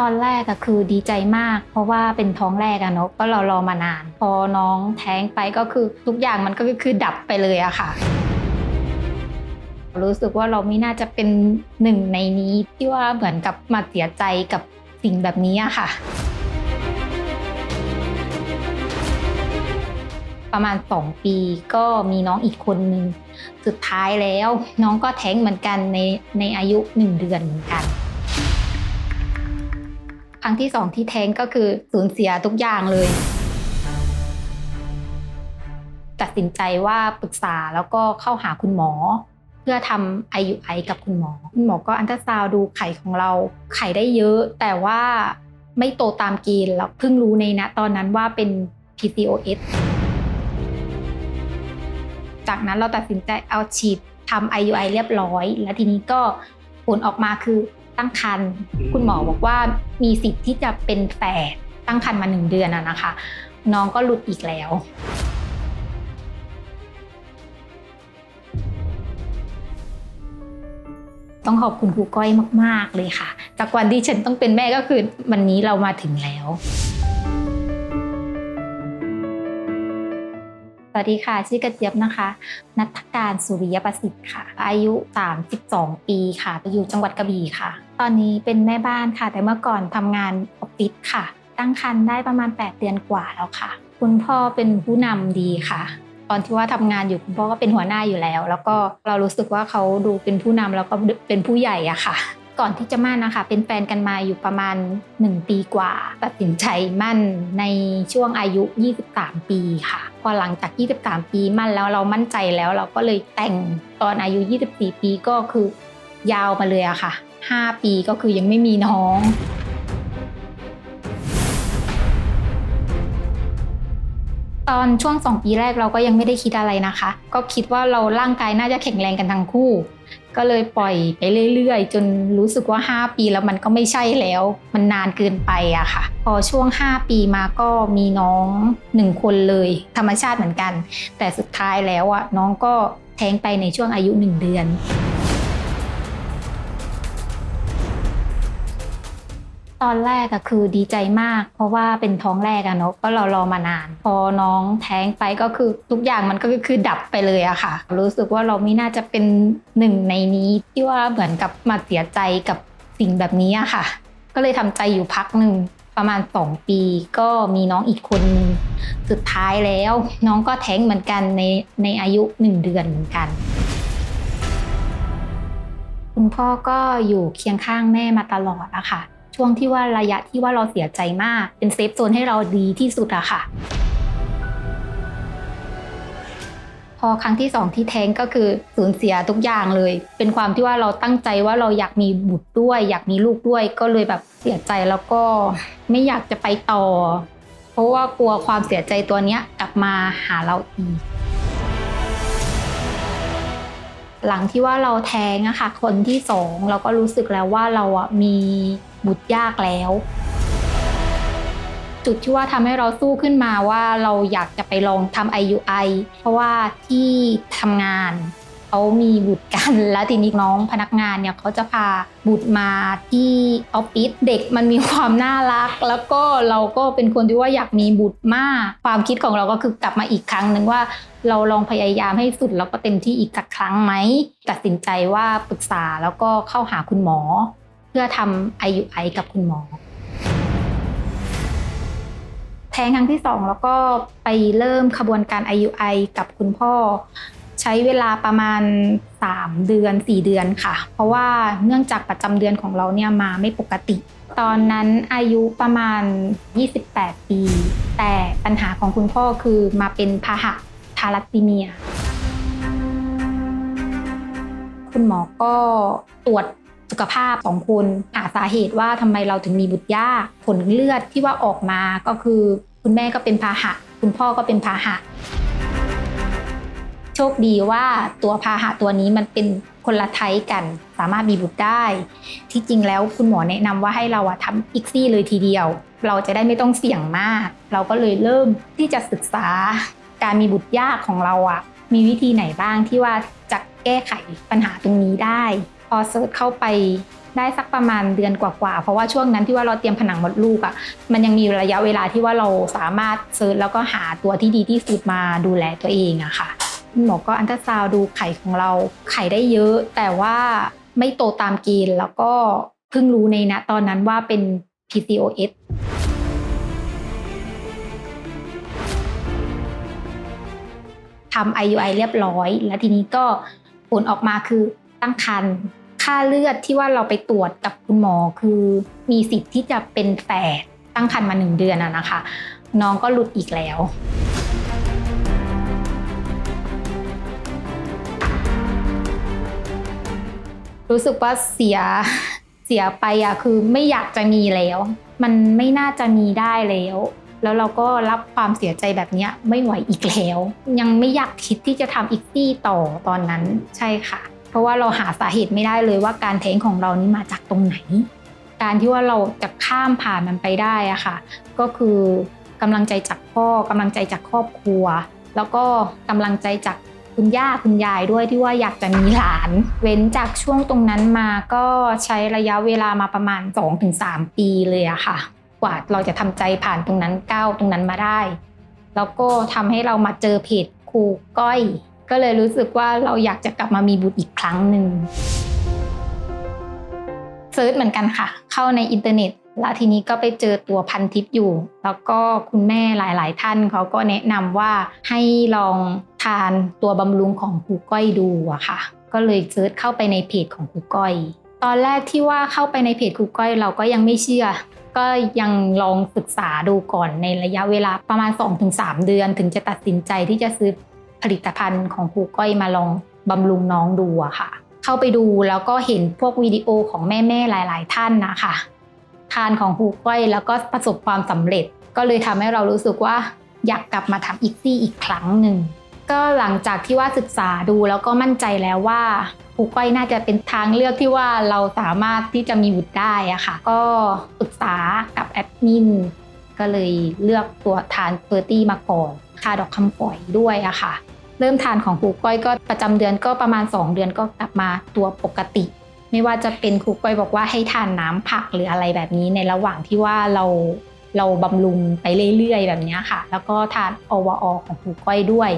ตอนแรกก็คือดีใจมาก เพราะว่าเป็นท้องแรกอะเนาะก็เรารอมานาน พอน้องแท้งไปก็คือทุกอย่างมันก็คือดับไปเลยอะค่ะ รู้สึกว่าเราไม่น่าจะเป็นหนึ่งในนี้ที่ว่าเหมือนกับมาเสียใจกับสิ่งแบบนี้อะค่ะ ประมาณ2ปีก็มีน้องอีกคนนึงสุดท้ายแล้ว น้องก็แท้งเหมือนกันในในอายุ1เดือนเหมือนกัน ครั้งที่สองที่แท้งก็คือสูญเสียทุกอย่างเลย ตัดสินใจว่าปรึกษาแล้วก็เข้าหาคุณหมอ เพื่อทำ IUI กับคุณหมอ คุณหมอก็อันตราซาวดูไข่ของเราไข่ได้เยอะ แต่ว่าไม่โตตามเกณฑ์แล้วเพิ่งรู้ในนะตอนนั้นว่าเป็น PCOS จากนั้นเราตัดสินใจเอาฉีดทำ IUI เรียบร้อย แล้วทีนี้ก็ผลออกมาคือ ตั้งครรภ์คุณหมอบอกว่ามีสิทธิ์ที่จะเป็นแฝดตั้งครรภ์มาหนึ่งเดือนอะนะคะ น้องก็หลุดอีกแล้ว ต้องขอบคุณครูก้อยมาก ๆ เลยค่ะ จากวันที่ฉันต้องเป็นแม่ก็คือวันนี้เรามาถึงแล้ว สวัสดีค่ะ ชื่อกระเจี๊ยบนะคะ นัทการสุริยประสิทธิ์ค่ะ อายุ 32 ปีค่ะอยู่จังหวัดกระบี่ค่ะ ตอนนี้เป็นแม่บ้านค่ะ แต่เมื่อก่อนทำงานออฟฟิศค่ะ ตั้งครรภ์ได้ประมาณ 8 เดือนกว่าแล้วค่ะ คุณพ่อเป็นผู้นำดีค่ะ ตอนที่ว่าทำงานอยู่คุณพ่อก็เป็นหัวหน้าอยู่แล้ว แล้วก็เรารู้สึกว่าเขาดูเป็นผู้นำแล้วก็เป็นผู้ใหญ่อะค่ะ ก่อนที่จะมั่นนะคะ เป็นแฟนกันมาอยู่ประมาณ 1 ปีกว่าตัดสินใจมั่นในช่วงอายุ 23 ปีค่ะ พอหลังจาก 23 ปีมั่นแล้วเรามั่นใจแล้วเราก็เลยแต่งตอนอายุ 24 ปีก็คือยาวมาเลยอะค่ะ 5 ปีก็คือยังไม่มีน้องตอนช่วง 2 ปีแรกเราก็ยังไม่ได้คิดอะไรนะคะ ก็คิดว่าเราร่างกายน่าจะแข็งแรงกันทั้งคู่ ก็เลยปล่อยไปเรื่อยๆ จนรู้สึกว่า 5 ปีแล้วมันก็ไม่ใช่แล้ว มันนานเกินไปอะค่ะ พอช่วง 5 ปีมาก็มีน้อง1คนเลย ธรรมชาติเหมือนกัน แต่สุดท้ายแล้วอะน้องก็แท้งไปในช่วงอายุ 1 เดือน ตอนแรกก็คือดีใจมาก เพราะว่าเป็นท้องแรกอะเนาะก็เรารอมานาน พอน้องแท้งไปก็คือทุกอย่างมันก็คือดับไปเลยอะค่ะ รู้สึกว่าเราไม่น่าจะเป็นหนึ่งในนี้ที่ว่าเหมือนกับมาเสียใจกับสิ่งแบบนี้อะค่ะ ก็เลยทำใจอยู่พักหนึ่งประมาณ 2 ปีก็มีน้องอีกคนนึงสุดท้ายแล้ว น้องก็แท้งเหมือนกันในในอายุ 1 เดือนเหมือนกัน คุณพ่อก็อยู่เคียงข้างแม่มาตลอดอะค่ะ ช่วงที่ว่าระยะที่ว่าเราเสียใจมาก เป็นเซฟโซนให้เราดีที่สุดอะค่ะ พอครั้งที่สองที่แท้งก็คือสูญเสียทุกอย่างเลย เป็นความที่ว่าเราตั้งใจว่าเราอยากมีบุตรด้วย อยากมีลูกด้วย ก็เลยแบบเสียใจแล้วก็ไม่อยากจะไปต่อ เพราะว่ากลัวความเสียใจตัวเนี้ยกลับมาหาเราอีก หลังที่ว่าเราแท้งอะค่ะ คนที่สองเราก็รู้สึกแล้วว่าเราอะมีบุตรยากแล้ว จุดที่ว่าทำให้เราสู้ขึ้นมาว่าเราอยากจะไปลองทำ IUI เพราะว่าที่ทำงาน เขามีบุตรกัน แล้วทีนี้น้องพนักงานเนี่ยเขาจะพาบุตรมาที่ออฟฟิศเด็กมันมีความน่ารัก แล้วก็เราก็เป็นคนที่ว่าอยากมีบุตรมาก ความคิดของเราก็คือกลับมาอีกครั้งหนึ่งว่าเราลองพยายามให้สุดแล้วก็เต็มที่อีกสักครั้งไหมตัดสินใจว่าปรึกษาแล้วก็เข้าหาคุณหมอ เพื่อทำ IUI กับคุณหมอแท้งครั้งที่สองแล้วก็ไปเริ่มขบวนการ IUI กับคุณพ่อ ใช้เวลาประมาณ 3 เดือน 4 เดือนค่ะ เพราะว่าเนื่องจากประจำเดือนของเราเนี่ยมาไม่ปกติ ตอนนั้นอายุประมาณ 28 ปี แต่ปัญหาของคุณพ่อคือมาเป็นพาหะทาลัสซีเมีย คุณหมอก็ตรวจสุขภาพของคุณหาสาเหตุว่าทำไมเราถึงมีบุตรยากผลเลือดที่ว่าออกมาก็คือ คุณแม่ก็เป็นพาหะ คุณพ่อก็เป็นพาหะ โชคดีว่าตัวพาหะตัวนี้มันเป็นคนละไทป์กัน สามารถมีบุตรได้ ที่จริงแล้วคุณหมอแนะนำว่าให้เราอะทำอีกซี่เลยทีเดียว เราจะได้ไม่ต้องเสี่ยงมาก เราก็เลยเริ่มที่จะศึกษา การมีบุตรยากของเราอะมีวิธีไหนบ้างที่ว่าจะแก้ไขปัญหาตรงนี้ได้ พอเซิร์ชเข้าไปได้สักประมาณเดือนกว่าๆ เพราะว่าช่วงนั้นที่ว่าเราเตรียมผนังมดลูกอะ่ะ มันยังมีระยะเวลาที่ว่าเราสามารถเซิร์ชแล้วก็หาตัวที่ดีที่สุดมาดูแลตัวเองอะค่ะ คุณหมอก็อันตราซาวด์ดูไข่ของเราไข่ได้เยอะ แต่ว่าไม่โตตามเกณฑ์แล้วก็เพิ่งรู้ในณตอนนั้นว่าเป็น PCOS ทำ IUI เรียบร้อย แล้วทีนี้ก็ผลออกมาคือตั้งครรภ์ค่าเลือดที่ว่าเราไปตรวจกับคุณหมอคือมีสิทธิ์ที่จะเป็นแฝดตั้งครรภ์มาหนึ่งเดือนอะนะคะ น้องก็หลุดอีกแล้ว รู้สึกว่าเสียเสียไปอะคือไม่อยากจะมีแล้ว มันไม่น่าจะมีได้แล้ว แล้วเราก็รับความเสียใจแบบนี้ไม่ไหวอีกแล้ว ยังไม่อยากคิดที่จะทำอีกซี่ต่อตอนนั้นใช่ค่ะ เพราะว่าเราหาสาเหตุไม่ได้เลยว่าการแท้งของเรานี่มาจากตรงไหน การที่ว่าเราจะข้ามผ่านมันไปได้อะค่ะ ก็คือกำลังใจจากพ่อกำลังใจจากครอบครัว แล้วก็กำลังใจจาก คุณย่าคุณยายด้วยที่ว่าอยากจะมีหลาน เว้นจากช่วงตรงนั้นมาก็ใช้ระยะเวลามาประมาณ 2-3 ปีเลยอะค่ะ กว่าเราจะทำใจผ่านตรงนั้นก้าวตรงนั้นมาได้ แล้วก็ทำให้เรามาเจอเพจครูก้อย ก็เลยรู้สึกว่าเราอยากจะกลับมามีบุตรอีกครั้งหนึ่งเซิร์ชเหมือนกันค่ะ เข้าในอินเทอร์เน็ต แล้วทีนี้ก็ไปเจอตัวพันทิปอยู่ แล้วก็คุณแม่หลาย ๆ ท่านเขาก็แนะนำว่าให้ลองทานตัวบำรุงของครูก้อยดูอะค่ะ ก็เลยเซิร์ชเข้าไปในเพจของครูก้อย ตอนแรกที่ว่าเข้าไปในเพจครูก้อยเราก็ยังไม่เชื่อ ก็ยังลองศึกษาดูก่อนในระยะเวลาประมาณ 2-3 เดือน ถึงจะตัดสินใจที่จะซื้อผลิตภัณฑ์ของครูก้อยมาลองบำรุงน้องดูอะค่ะ เข้าไปดูแล้วก็เห็นพวกวิดีโอของแม่ ๆ หลาย ๆ ท่านนะคะ ทานของครูก้อยแล้วก็ประสบความสำเร็จ ก็เลยทำให้เรารู้สึกว่าอยากกลับมาทำอีกซี่อีกครั้งหนึ่งก็หลังจากที่ว่าศึกษาดูแล้วก็มั่นใจแล้วว่าครูก้อยน่าจะเป็นทางเลือกที่ว่าเราสามารถที่จะมีบุตรได้อะค่ะ ก็ปรึกษากับแอดมินก็เลยเลือกตัวทานเฟอร์ตี้มาก่อนทาดอกคำฝอยด้วยอะค่ะ เริ่มทานของครูก้อยก็ประจำเดือนก็ประมาณ 2 เดือนก็กลับมาตัวปกติ ไม่ว่าจะเป็นครูก้อยบอกว่าให้ทานน้ำผักหรืออะไรแบบนี้ในระหว่างที่ว่าเราเราบำรุงไปเรื่อยๆ แบบนี้ค่ะ แล้วก็ทานอวอของครูก้อยด้วย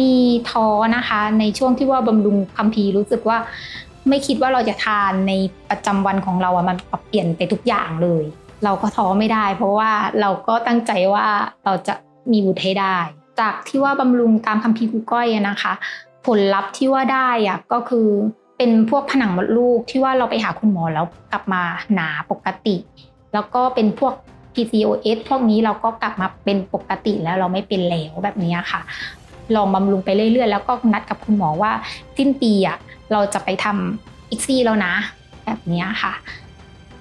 มีท้อนะคะ ในช่วงที่ว่าบำรุงคัมภีร์รู้สึกว่า ไม่คิดว่าเราจะทานในประจำวันของเราอะมันปรับเปลี่ยนไปทุกอย่างเลย เราก็ท้อไม่ได้ เพราะว่าเราก็ตั้งใจว่าเราจะมีบุตรให้ได้ จากที่ว่าบำรุงตามคัมภีร์ครูก้อยนะคะ ผลลัพธ์ที่ว่าได้อะก็คือ เป็นพวกผนังมดลูกที่ว่าเราไปหาคุณหมอแล้วกลับมาหนาปกติ แล้วก็เป็นพวก PCOS พวกนี้เราก็กลับมาเป็นปกติแล้วเราไม่เป็นแล้วแบบนี้ค่ะ ลองบำรุงไปเรื่อยๆ แล้วก็นัดกับคุณหมอว่าสิ้นปีอะเราจะไปทำอีกซี่แล้วนะ แบบนี้ค่ะ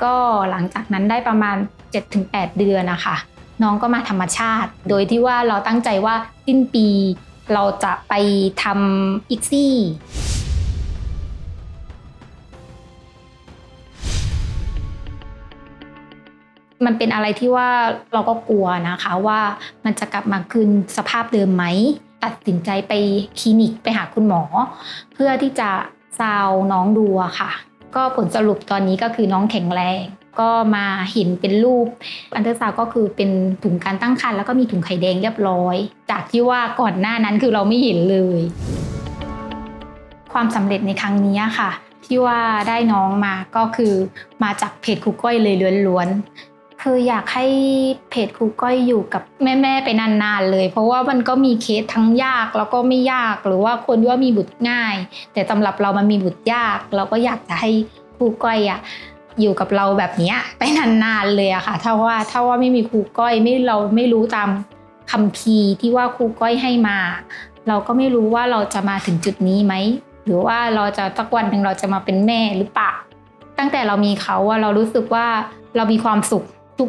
ก็หลังจากนั้นได้ประมาณ 7-8 เดือนนะคะ น้องก็มาธรรมชาติ โดยที่ว่าเราตั้งใจว่าสิ้นปีเราจะไปทำอีกซี่ มันเป็นอะไรที่ว่าเราก็กลัวนะคะว่ามันจะกลับมาคืนสภาพเดิมไหม ตัดสินใจไปคลินิกไปหาคุณหมอ เพื่อที่จะซาวน้องดูอะค่ะ ก็ผลสรุปตอนนี้ก็คือน้องแข็งแรง ก็มาเห็นเป็นรูป อันเตอร์ซาวก็คือเป็นถุงการตั้งครรภ์แล้วก็มีถุงไข่แดงเรียบร้อย จากที่ว่าก่อนหน้านั้นคือเราไม่เห็นเลย ความสำเร็จในครั้งนี้ค่ะที่ว่าได้น้องมาก็คือมาจากเพจครูก้อยเลยล้วนๆ คืออยากให้เพจครูก้อยอยู่กับแม่ๆไปนานๆเลย เพราะว่ามันก็มีเคสทั้งยากแล้วก็ไม่ยากหรือว่าคนที่ว่ามีบุตรง่าย แต่สำหรับเรามันมีบุตรยาก เราก็อยากจะให้ครูก้อยอะอยู่กับเราแบบนี้ไปนานๆเลยอะค่ะถ้าว่าถ้าว่าไม่มีครูก้อยไม่เราไม่รู้ตามคัมภีร์ที่ว่าครูก้อยให้มา เราก็ไม่รู้ว่าเราจะมาถึงจุดนี้ไหมหรือว่าเราจะสักวันหนึ่งเราจะมาเป็นแม่หรือเปล่าตั้งแต่เรามีเขาอะเรารู้สึกว่าเรามีความสุข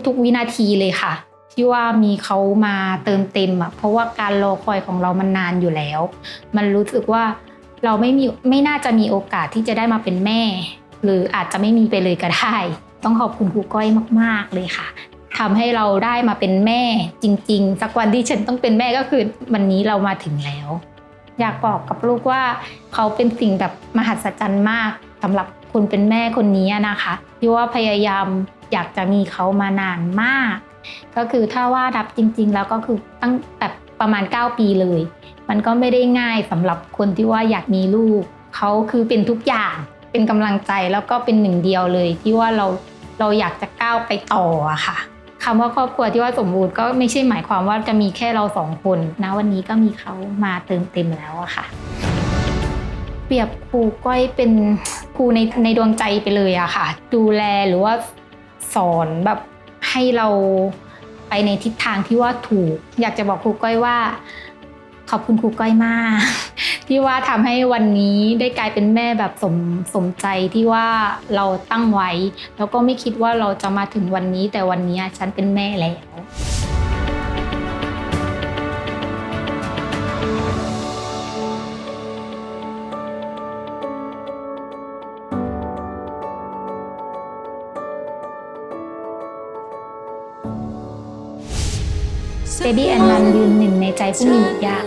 ทุกๆ วินาทีเลยค่ะ ที่ว่ามีเขามาเติมเต็มอะเพราะว่าการรอคอยของเรามันนานอยู่แล้ว มันรู้สึกว่าเราไม่มีไม่น่าจะมีโอกาสที่จะได้มาเป็นแม่ หรืออาจจะไม่มีไปเลยก็ได้ ต้องขอบคุณครูก้อยมาก ๆเลยค่ะทำให้เราได้มาเป็นแม่จริง ๆ สักวันที่ฉันต้องเป็นแม่ก็คือวันนี้เรามาถึงแล้ว อยากบอกกับลูกว่าเขาเป็นสิ่งแบบมหัศจรรย์มากสำหรับคคนเป็นแม่คนนี้นะคะที่ว่าพยายาม อยากจะมีเขามานานมาก ก็คือถ้าว่ารับจริง ๆ แล้วก็คือตั้งแต่ประมาณ 9 ปีเลย มันก็ไม่ได้ง่ายสำหรับคนที่ว่าอยากมีลูกเขาคือเป็นทุกอย่างเป็นกำลังใจแล้วก็เป็นหนึ่งเดียวเลย ที่ว่าเราเราอยากจะก้าวไปต่ออะค่ะคำว่าครอบครัวที่ว่าสมบูรณ์ก็ไม่ใช่หมายความว่าจะมีแค่เราสองคนนะวันนี้ก็มีเขามาเติมเต็มแล้วอะค่ะเปรียบครูก้อยเป็นครูในในดวงใจไปเลยอะค่ะ ดูแลหรือว่า สอนแบบให้เราไปในทิศทางที่ว่าถูก อยากจะบอกครูก้อยว่า ขอบคุณครูก้อยมาก ที่ว่าทำให้วันนี้ได้กลายเป็นแม่แบบสมสมใจที่ว่าเราตั้งไว้ แล้วก็ไม่คิดว่าเราจะมาถึงวันนี้ แต่วันนี้ฉันเป็นแม่แล้ว เบบี้แอนมันยืนหนึ่งในใจผู้มีหนุกยาก